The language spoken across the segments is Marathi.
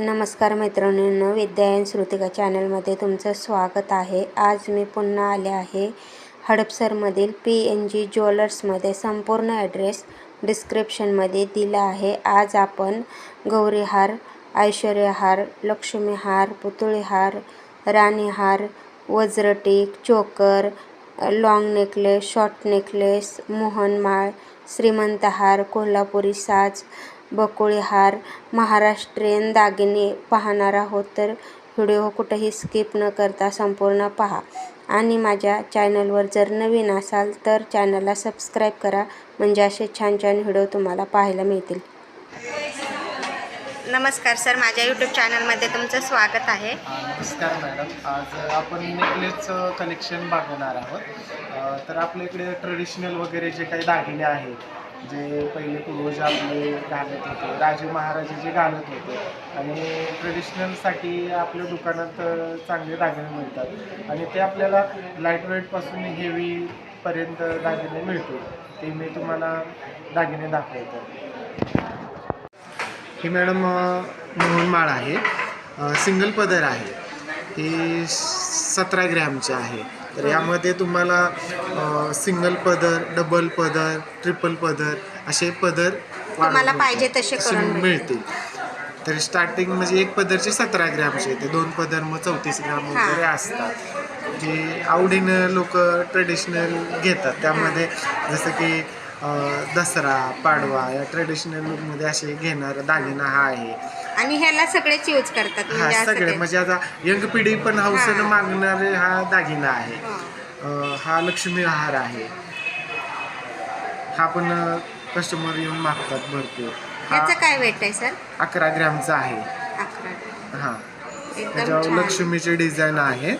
नमस्कार मैत्रिणींनो विद्यायन श्रुतिका चॅनलमध्ये तुमचं स्वागत आहे. आज मी पुन्हा आले आहे हडपसरमधील पी एन जी ज्वेलर्समध्ये. संपूर्ण ॲड्रेस डिस्क्रिप्शनमध्ये दिला आहे. आज आपण गौरीहार ऐश्वर्यहार लक्ष्मीहार पुतळीहार राणीहार वज्रटीक choker long necklace short necklace मोहनमाळ श्रीमंतहार कोल्हापुरी साज बकुळी हार महाराष्ट्रीयन दागिने पाहणार आहोत तर व्हिडिओ कुठंही स्किप न करता संपूर्ण पहा. आणि माझ्या चॅनलवर जर नवीन असाल तर चॅनलला सबस्क्राईब करा म्हणजे असे छान छान व्हिडिओ तुम्हाला पाहायला मिळतील. नमस्कार सर माझ्या यूट्यूब चॅनलमध्ये तुमचं स्वागत आहे. नमस्कार मॅडम. आज आपण नेकलेसचं कलेक्शन बघणार आहोत. तर आपल्या इकडे ट्रेडिशनल वगैरे जे काही दागिने आहेत जे पहिले पूर्वज आपले घालत होते राजे महाराजे जे घालत होते. आणि ट्रेडिशनलसाठी आपल्या दुकानात चांगले दागिने मिळतात. आणि ते आपल्याला लाइट वेटपासून हेवीपर्यंत दागिने मिळतो ते मी तुम्हाला दागिने दाखवतो. ही मॅडम मोहनमाळ आहे. सिंगल पदर आहे. ही सतरा ग्रॅमची आहे. तर यामध्ये तुम्हाला सिंगल पदर डबल पदर ट्रिपल पदर असे पदर तुम्हाला पाहिजे. तसे करून मिळतील. तर स्टार्टिंग म्हणजे एक पदरचे सतरा ग्रॅमचे येते. दोन पदर मग चौतीस ग्रॅम वगैरे असतात. जे आवडीनं लोक ट्रेडिशनल घेतात. त्यामध्ये जसं की दसरा पाडवा या ट्रेडिशनल लुकमध्ये असे घेणारा दागिना हा आहे. आणि ह्याला सगळेच यूज करतात म्हणजे हा असं सगळे. म्हणजे आता यंग पिढी पण हौसेनं हा. मागणारे हा दागिना आहे. हा. अ, हा लक्ष्मी हार आहे. हा पण कस्टमर येऊन मागतात भरपूर. हा ह्याचं काय वेट आहे सर अकरा ग्रॅमचा आहे. अकरा हा. एकदम त्याच्यावर छान. लक्ष्मीचे डिझाईन आहे.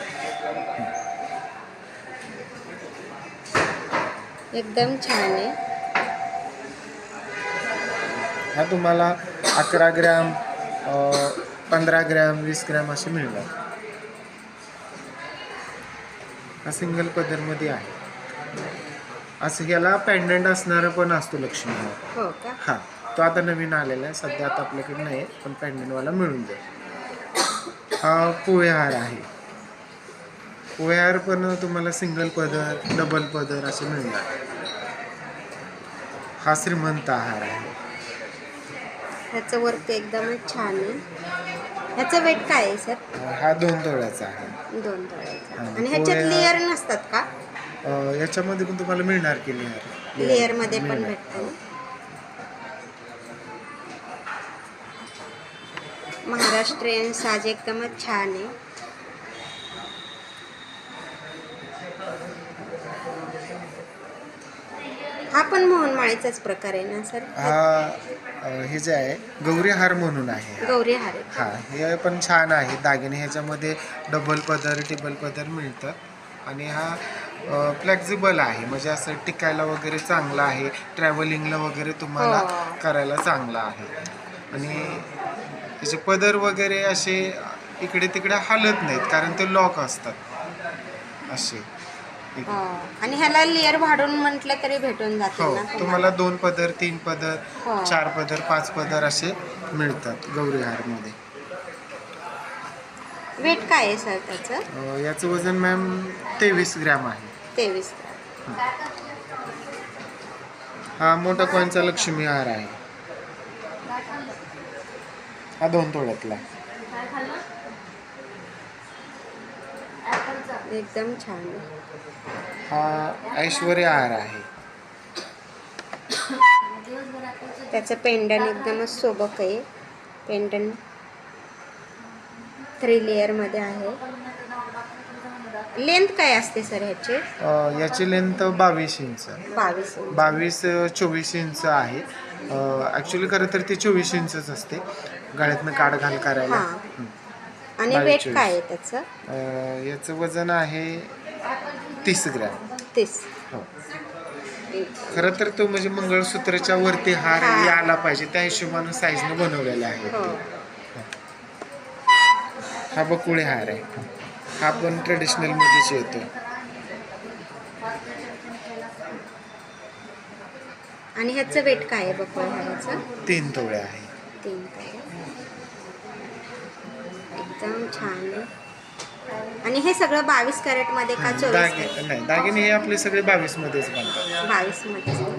एकदम छान आहे. हा तुम्हाला अकरा ग्रॅम पंधरा ग्रॅम वीस ग्रॅम असे मिळणार. हा सिंगल पदरमध्ये आहे. असं ह्याला पेंडंट असणारं पण असतो लक्ष्मी. हो का? हा तो आता नवीन आलेला आहे. सध्या आता आपल्याकडे नाही पण पेंडंटवाला मिळून जाईल. हा पोहेहार आहे. पोहेहार पण तुम्हाला सिंगल पदर डबल पदर असे मिळणार. हा श्रीमंत आहार आहे. ह्याचं वर्क एकदमच छान आहे. ह्याचं वेट काय आहे सर हा दोन तोळ्याचा आहे. दोन तळ्याचं. आणि ह्याच्यात पोळ्या- लेअर नसतात का? अं, याच्यामध्ये पण तुम्हाला मिळणार की लेअर लेअरमध्ये पण. भेटतं? महाराष्ट्रीयन साज एकदमच छान आहे. हा पण मोहनमाळीचाच प्रकार आहे ना सर हा हे जे आहे गौरी हार म्हणून आहे. गौरी हार. हा हे पण छान आहे. दागिने ह्याच्यामध्ये डबल पदर टिबल पदर मिळतं आणि हा फ्लेक्झिबल आहे. म्हणजे असं टिकायला वगैरे चांगला आहे. ट्रॅव्हलिंगला वगैरे तुम्हाला हो. करायला चांगला आहे. आणि त्याचे पदर वगैरे असे इकडे तिकडे हालत नाहीत कारण ते लॉक असतात. असे. हो. आणि ह्याला लेअर वाढून म्हटलं तरी भेटून हो ना तुम्हाला. दोन पदर तीन पदर हो. चार पदर पाच पदर असे मिळतात गौरी हारमध्ये वेट काय आहे सर त्याचं? अ, याचं वजन मॅम तेवीस ग्रॅम आहे. तेवीस हा मोठा कॉईनचा लक्ष्मी हार आहे. हा दोन तोळ्यातला एकदम छान आहे. हा ऐश्वर्य हार आहे. त्याचं पेंडन एकदमच सोबक आहे. पेंडन थ्री लेअरमध्ये आहे. लेंथ काय असते सर ह्याची? याची लेंथ बावीस इंच बावीस. बावीस चोवीस इंच आहे. ॲक्च्युली खरं तर ती चोवीस इंचच असते. गळ्यातनं काढ घाल करायला. आणि वेट. काय आहे त्याचं? याचं वजन आहे तीस ग्रॅम. तीस. हो. खरं तर तो म्हणजे मंगळसूत्राच्या वरती हार हा. यायला पाहिजे. त्या हिशोबानं साईजनं बनवलेला आहे. हो. हा बकुळे हार आहे. हा पण ट्रेडिशनल मध्येच येतो. आणि ह्याचं वेट काय आहे बघ ह्याचं तीन तोळे आहे. तीन काय एकदम छान आणि हे सगळं बावीस कॅरेटमध्ये का चोवीस दागिने नाही दागिने हे आपले सगळे बावीस मध्येच बनतात. बावीसमध्ये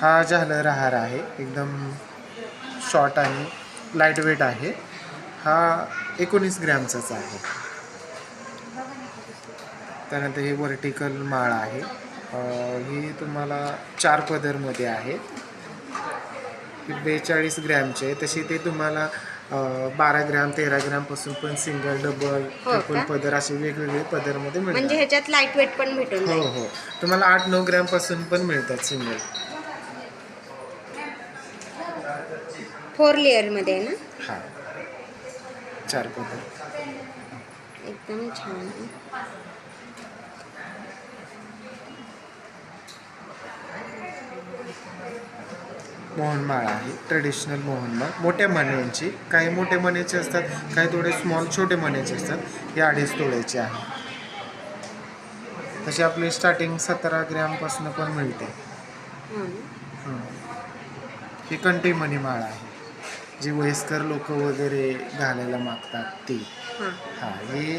हा झालर हार आहे. एकदम शॉर्ट आणि लाइट वेट आहे. हा एकोणीस ग्रॅमचाच आहे. त्यानंतर हे वर्टिकल माळ आहे. ही तुम्हाला चार पदरमध्ये आहे बेचाळीस ग्रॅमची आहे तशी ते तुम्हाला बारा ग्रॅम तेरा ग्रॅमपासून पण सिंगल डबल ट्रिपल? पदर असे वेगवेगळे पदरमध्ये म्हणजे मिळतात. ह्याच्यात लाइट वेट पण भेटून हो हो. तुम्हाला आठ नऊ ग्रॅमपासून पण मिळतात सिंगल फोर लेअरमध्ये आहे ना? हा. चार पदर. एकदम छान. मोहनमाळ आहे ट्रेडिशनल मोहनमाळ. मोठ्या मण्यांची काही मोठे मण्याचे असतात काही थोडे स्मॉल छोटे मण्याचे असतात. हे अडीच तोळ्याचे आहे. तशी आपली स्टार्टिंग सतरा ग्रॅमपासून पण मिळते. हो ना कंठी मणी माळ आहे. जी वयस्कर लोक वगैरे घालायला मागतात ती. हां. हा हे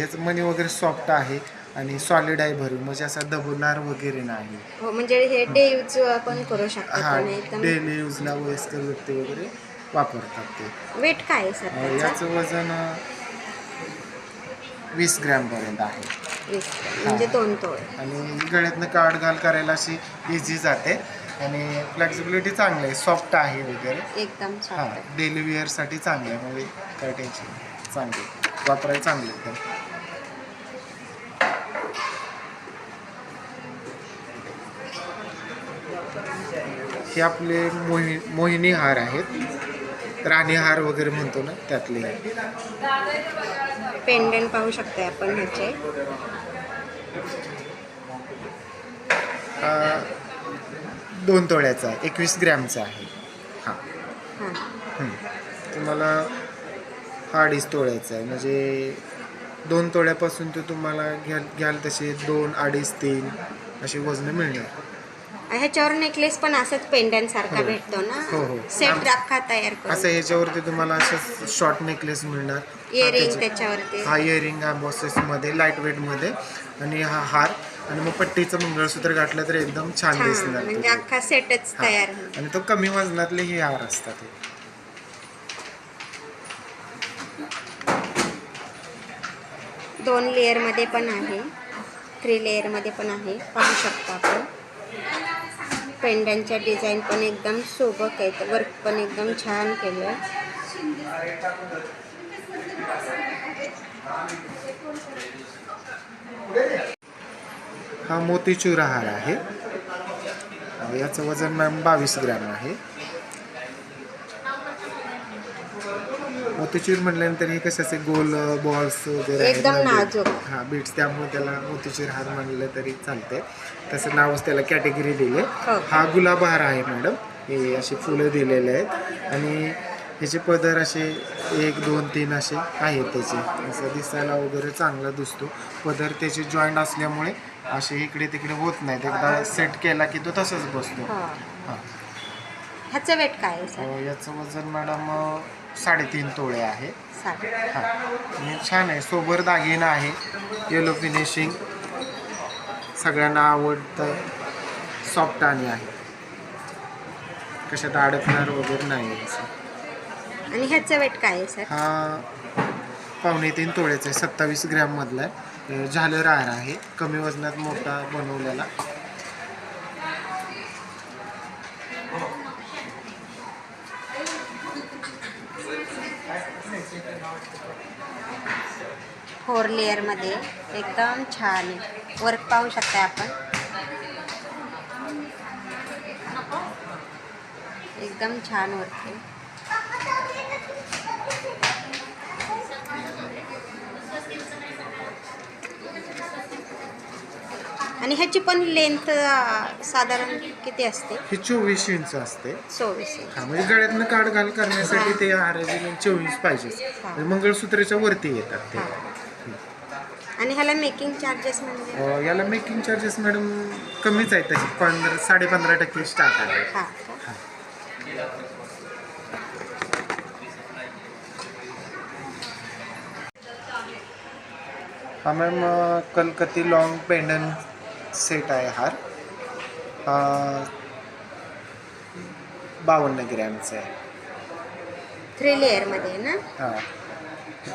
याचं मणी वगैरे सॉफ्ट आहे. आणि सॉलिड आहे भरून. म्हणजे असा दबणार वगैरे नाही. हो म्हणजे हे डे यूज पण करू शकतात हा आणि एकदम. डेली यूजला वयस्कर व्यक्ती वगैरे वापरतात ते. वेट काय आहे सर अ, त्याचं? याचं वजन वीस ग्रॅमपर्यंत आहे. वीस म्हणजे दोन तोळे. आणि गळ्यातनं काढ घाल करायला अशी इझी जाते. आणि फ्लेक्झिबिलिटी चांगली आहे सॉफ्ट आहे वगैरे. एकदम हां आहे. डेली वेअरसाठी चांगलं आहे म्हणजे काय टेन्शन चांगली वापरायला चांगलं एकदम. हे आपले मोहि मोहिनी हार आहेत. राणी हार वगैरे म्हणतो ना त्यातले. आहे. पेंडंट पाहू शकता आपण ह्याचे. दोन तोळ्याचा आहे एकवीस ग्रॅमचा आहे. हां. तुम्हाला अडीच तोळ्याचा आहे. म्हणजे दोन तोळ्यापासून ते तुम्हाला घ्याल घ्याल तसे दोन अडीच तीन असे वजन मिळणार. ह्याच्यावर नेकलेस पण असंच पेंडंट सारखा हो. भेटतो हो, ना हो. सेट अख्खा तयार असं करून ह्याच्यावरती तुम्हाला असं शॉर्ट नेकलेस मिळणार. इयरिंग त्याच्या- त्याच्यावरती. हा इयरिंग हा बॉसेसमध्ये लाइट वेटमध्ये आणि हा हार. आणि मग पट्टीचं मंगळसूत्र घातलं तर एकदम छान छान. दिसणार म्हणजे ते. अख्खा सेटच हा. तयार होईल. आणि तो कमी वजनातले हे हार असतात. हे. दोन लेअरमध्ये पण आहे. थ्री लेअरमध्ये पण आहे. पाहू शकता आपण. पेंडंटच्या डिझाईन पण एकदम सोबत आहेत. वर्क पण एकदम छान केलं हा मोतीचूर हार आहे. याचं वजन मॅम बावीस ग्रॅम आहे. मोतीचूर म्हटल्यानंतर हे कशाचे गोल बॉल्स वगैरे आहेत एकदम ना, बीट. नाजूक. हा बीट्स त्यामुळे त्याला मोतीचूर हार म्हणलं तरी चालते तसं नावच त्याला कॅटेगरी दिले हो. हा गुलाब हार आहे मॅडम हे असे फुलं दिलेले आहेत. आणि ह्याचे पदर असे एक दोन तीन असे आहेत त्याचे. असं दिसायला वगैरे चांगला दिसतो. पदर त्याचे जॉईंट असल्यामुळे असे इकडे तिकडे होत नाहीत. एकदा सेट केला की तो तसंच बसतो. हा. हां. ह्याचं वेट काय आहे सर अं, याचं वजन मॅडम अं, साडेतीन तोळे आहे. हां. आणि छान आहे. सोबर दागिना आहे. येलो फिनिशिंग सगळ्यांना आवडतं. सॉफ्ट आणि आहे. कशात अडकणार वगैरे नाही असं. आणि ह्याचं वेट काय आहे सर? हा पावणे तीन तोळ्याचा आहे. सत्तावीस ग्रॅममधला आहे. अं, झालर आहे. कमी वजनात मोठा बनवलेला. फोर लेअरमध्ये एकदम छान आहे वर्क पाहू शकता आपण. एकदम छान वर्क आहे. आणि ह्याची पण लेंथ साधारण किती असते? ही चोवीस इंच असते. चोवीस इंच हा म्हणजे गळ्यातनं काढ घाल करण्यासाठी ते हाराची चोवीस पाहिजे. मंगळसूत्राच्या वरती येतात ते. आणि ह्याला मेकिंग चार्जेस म्हणजे? अ, याला मेकिंग चार्जेस मॅडम कमीच आहेत त्याचे पंधरा साडे पंधरा टक्के स्टार्ट आहे. हा का? हा. मॅम कलकत्ती लॉंग पेंडन सेट आहे हार. बावन्न ग्रॅमचा आहे. थ्री लेअरमध्ये आहे ना? हां.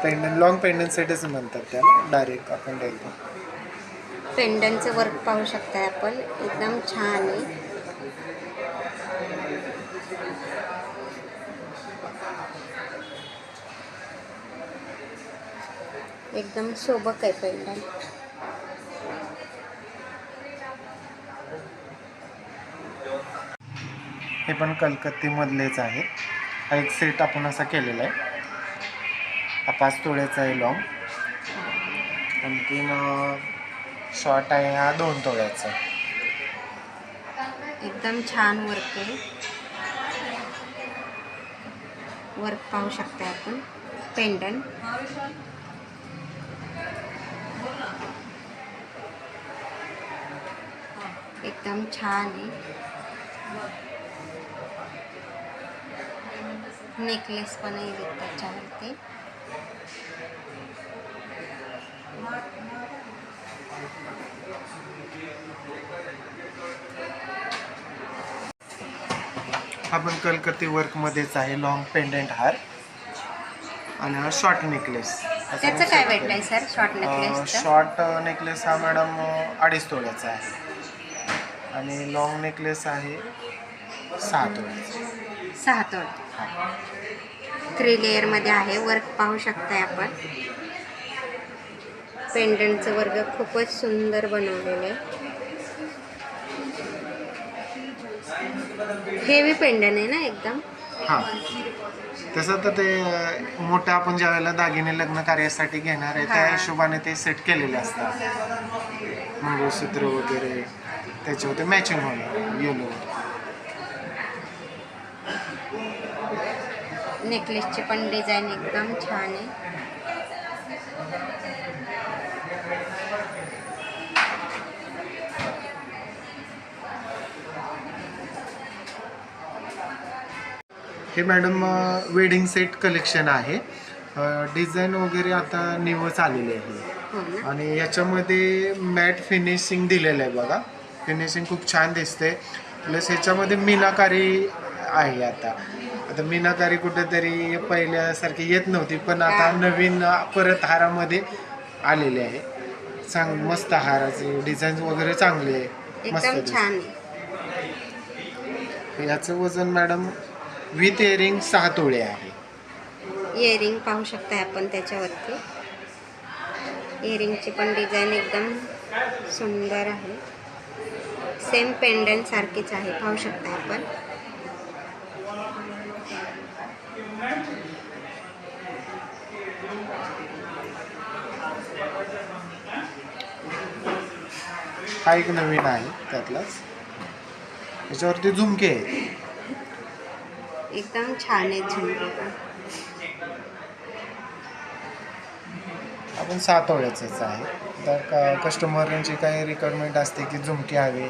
पेंडन लॉंग पेंडन सेटच म्हणतात त्याला डायरेक्ट आपण डायरेक्ट पेंडनचं वर्क पाहू शकताय आपण. एकदम छान आहे. एकदम सोबक आहे पेंडन पण कलकत्तीमधलेच आहेत हा एक सेट आपण असा केलेला आहे. हा पाच तोळ्याचा आहे लॉंग आणखीन शॉर्ट आहे हा दोन तोळ्याचा. एकदम छान वर्क आहे. वर्क पाहू शकता आपण. पेंडन एकदम छान आहे. नेकलेस पण आहे त्याच्यावरती. हा पण कलकत्ती वर्कमध्येच आहे लॉंग पेंडंट हार आणि हा शॉर्ट नेकलेस त्याचं काय भेटलं आहे सर शॉर्ट नेकलेस हा मॅडम अडीच तोळ्याचा आहे. आणि लॉंग नेकलेस आहे सहा तोळ्याचा. सहा तोळ. थ्री लेअरमध्ये आहे. वर्क पाहू शकताय आपण. पेंडंटचं वर्ग खूपच सुंदर बनवलेलं आहे. हेवी पेंडन आहे ना एकदम? हां. तसं तर ते मोठं आपण ज्या वेळेला दागिने लग्न कार्यासाठी घेणार आहे त्या. हिशोबाने ते सेट केलेले असतात. मंगळसूत्र वगैरे त्याच्यावर ते मॅचिंग होणार येलो नेकलेसची पण डिझाईन एकदम छान आहे. हे मॅडम वेडिंग सेट कलेक्शन आहे. डिझाईन वगैरे आता न्यूच आलेली आहे. हो आणि याच्यामध्ये मॅट फिनिशिंग दिलेलं आहे बघा. फिनिशिंग खूप छान दिसते प्लस ह्याच्यामध्ये मीनाकारी आहे आता. आता मीनाकारी कुठेतरी पहिल्यासारखी येत नव्हती पण आता. नवीन परत हारामध्ये आलेली आहे. चांग मस्त हाराचे डिझाईन वगैरे चांगले आहे. मस्त एकदम. छान आहे. याचं वजन मॅडम विथ इयरिंग सहा तोळे आहे. इयरिंग पाहू शकताय आपण त्याच्यावरती. इयरिंगची पण डिझाईन एकदम सुंदर आहे. सेम पेंडंट सारखीच आहे पाहू शकताय आपण. हा एक नवीन आहे त्यातलाच. याच्यावरती झुमके आहेत. एकदम छान आहे झुमके पण. आपण सात तोळ्याचंच आहे. तर कस्टमरांची काही रिक्वायरमेंट असते की झुमके हवे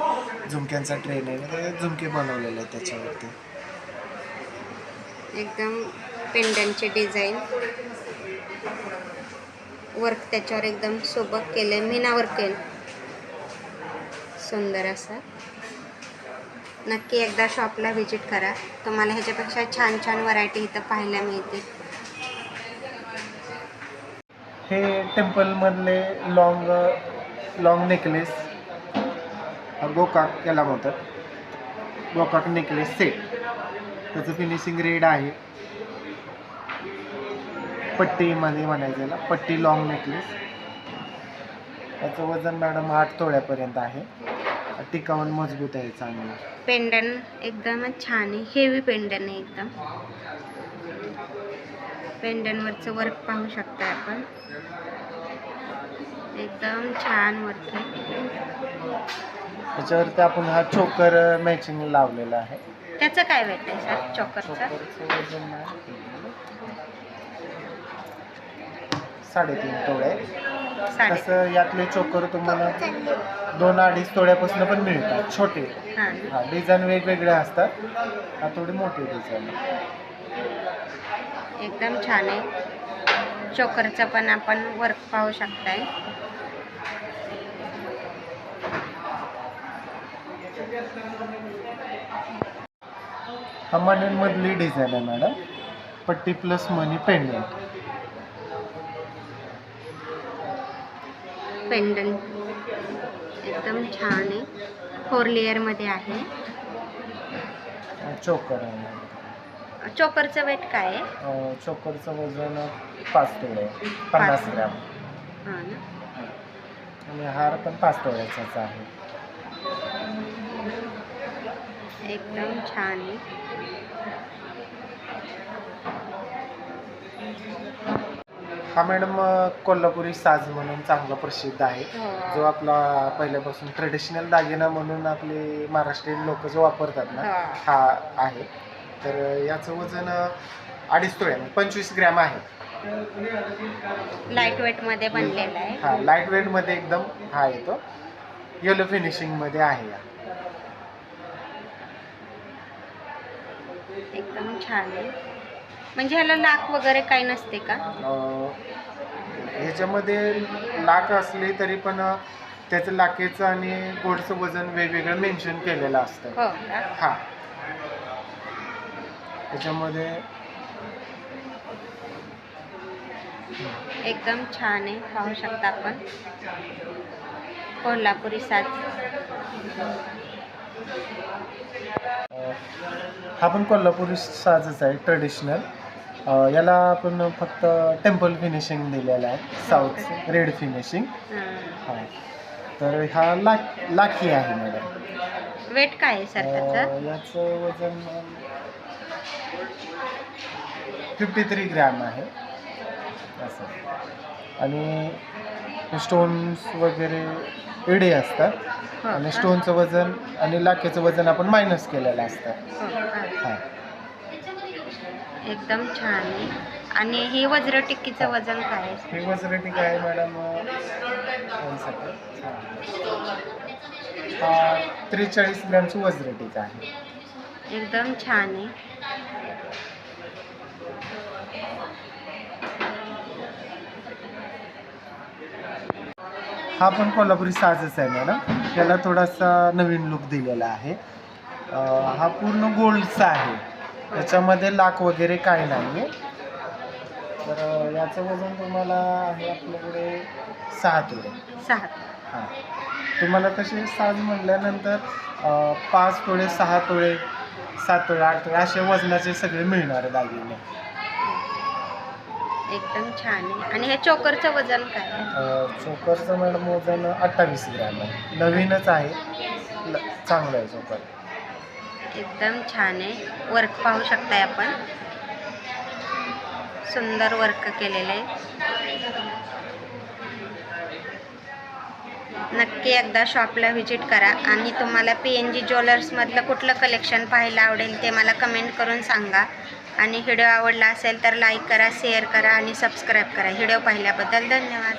झुमक्यांचा ट्रेन आहे ते झुमके बनवलेले आहेत त्याच्यावरती. एकदम पेंडंटची डिझाईन वर्क त्याच्यावर एकदम सोबत केलं मीना वर्क केलं सुंदर असं. नक्की एकदा शॉपला व्हिजिट करा. तुम्हाला ह्याच्यापेक्षा छान छान व्हरायटी इथं पाहायला मिळतील हे टेम्पलमधले लॉंग लॉंग नेकलेस गोकाक याला म्हणतात गोकाक नेकलेस सेट त्याचं फिनिशिंग रेड आहे. पट्टीमध्ये म्हणायचं याला पट्टी लॉंग नेकलेस त्याचं वजन मॅडम आठ तोळ्यापर्यंत आहे. टिकावून मजबूत आहे चांगलं. पेंडन एकदमच छान आहे. हेवी पेंडन आहे एकदम. पेंडनवरचं वर्क पाहू शकता आपण. एकदम छान वर्क आहे. त्याच्यावरती आपण हा चोकर मॅचिंग लावलेला आहे. त्याचं काय वेट आहे सर चॉकरचं चोकरचं वजन आहे. साडेतीन तोळे. साडे. तसं यातले चोकर तुम्हाला दोन अडीच तोड्यापासून पण मिळतात छोटे. हां. हा डिझाईन वेगवेगळे असतात. हा थोडी मोठी डिझाईन एकदम छान आहे. चोकरचं पण आपण वर्क पाहू शकताय. हा मधली डिझाईन आहे मॅडम. पट्टी प्लस मनी पेंडंट पेंडंट एकदम छान आहे. फोर लेअरमध्ये आहे. चोकर चोकरचं वेट काय आहे? चोकरचं वजन पाच तोळे. पन्नास पाच. ग्रॅम. हां ना. आणि हार पण पाच तोळ्याचाच आहे. एकदम छान आहे. हा मॅडम कोल्हापुरी साज म्हणून चांगला प्रसिद्ध आहे. जो आपला पहिल्यापासून ट्रेडिशनल दागिना म्हणून आपले महाराष्ट्रीयन लोक जो वापरतात ना हा. हा आहे. तर याचं वजन अडीच तोळे आहे, पंचवीस ग्रॅम आहे. लाइट वेटमध्ये बनलेला आहे. हा लाइट वेटमध्ये एकदम हा येतो. येलो फिनिशिंगमध्ये आहे या. एकदम छान आहे. म्हणजे ह्याला लाख वगैरे काही नसते का? अं, ह्याच्यामध्ये लाख असले तरी पण अं, त्याचं लाखेचं आणि गोडचं वजन वेगवेगळं मेन्शन केलेलं असतं. हो का? हा. त्याच्यामध्ये एकदम छान आहे. पाहू शकता आपण. कोल्हापुरी साज. अं, हा पण कोल्हापुरी साजच आहे ट्रेडिशनल याला आपण फक्त टेम्पल फिनिशिंग दिलेलं आहे साऊथ रेड फिनिशिंग. हां. हा. तर हा लाख लाखी आहे मॅडम वेट काय आहे सर त्याचं? अं, याचं वजन फिफ्टी थ्री ग्रॅम आहे. असं. आणि स्टोन्स वगैरे एडे असतात. हो आणि का? स्टोनचं वजन आणि लाखेचं वजन आपण मायनस केलेलं असतं. हो का? हां. एकदम छान आहे. आणि ही वज्र टिक्कीचं वजन काय आहे? हे वजरेटिक आहे मॅडम one second. हा त्रेचाळीस ग्रॅमची वजरेटिक आहे. एकदम छान आहे. हा पण कोल्हापुरी साजच आहे मॅडम. त्याला थोडासा नवीन लुक दिलेला आहे. अं, हा पूर्ण गोल्डचा आहे. त्याच्यामध्ये लाख वगैरे काय नाही आहे तर याचं वजन तुम्हाला आहे आपल्याकडे सहा तोळे सहा. हां. तुम्हाला तसे साज म्हटल्यानंतर पाच तोळे सहा तोळे सात तोळे आठ तोळे असे वजनाचे सगळे मिळणार दागिने. एकदम छान आहे. आणि हे चोकरचं वजन काय चोकरचं मॅडम वजन अठ्ठावीस ग्रॅम आहे. नवीनच आहे. ल- चांगलं आहे चोकर. एकदम छान आहे. वर्क पाहू शकताय आपण. सुंदर वर्क केलेलं. आहे नक्की एकदा शॉपला व्हिजिट करा. आणि तुम्हाला पी एन जी ज्वेलर्समधलं कुठलं कलेक्शन पाहायला आवडेल ते मला कमेंट करून सांगा. आणि व्हिडिओ आवडला असेल तर लाईक करा शेअर करा आणि सबस्क्राईब करा. व्हिडिओ पाहिल्याबद्दल धन्यवाद.